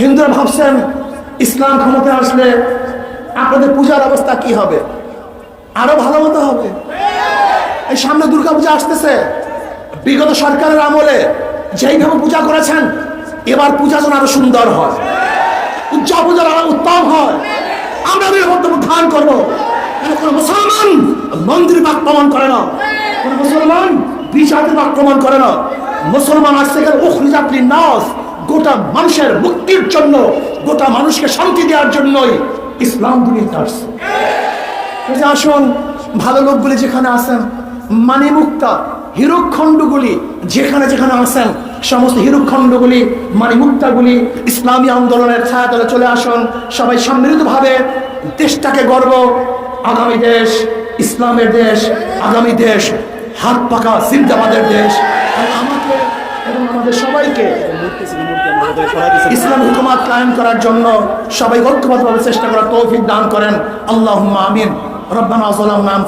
হিন্দুরা ভাবছেন ইসলাম ক্ষমতা আসলে আপনাদের পূজার অবস্থা কি হবে? আরও ভালো মতো হবে। এই সামনে দুর্গাপূজা আসতেছে। বিগত সরকারের আমলে যেইভাবে পূজা করেছেন, এবার পূজা যেন আরও সুন্দর হয়। উজ্জ্বল পূজা আরও উত্তম হয়। আমরা নিরাপত্তা ধান করব। কেন কোনো মুসলমান মন্দির আক্রমণ করে না? কোন মুসলমান বিচারের আক্রমণ করে না? মুসলমান আসছে গেলে উখরিজাতলি নাস? গোটা মানুষের মুক্তির জন্য, গোটা মানুষকে শান্তি দেওয়ার জন্যই ইসলাম দুনিয়াতে আসছে। আসুন, ভালো লোকগুলি যেখানে আসেন মানে মুক্তা হিরুখণ্ডগুলি, যেখানে যেখানে আসেন সমস্ত হিরুখণ্ডগুলি মানে মুক্তাগুলি ইসলামী আন্দোলনের ছায়াতলে চলে আসুন। সবাই সম্মিলিতভাবে দেশটাকে গর্ব, আগামী দেশ ইসলামের দেশ, আগামী দেশ হাত পাকা জিন্দাবাদের দেশ। এবং আমাদের সবাইকে ইসলাম হুকুমাত কায়েম করার জন্য সবাই ঐক্যবদ্ধভাবে চেষ্টা করার তৌফিক দান করেন। আল্লাহ আমিন। রব্বানা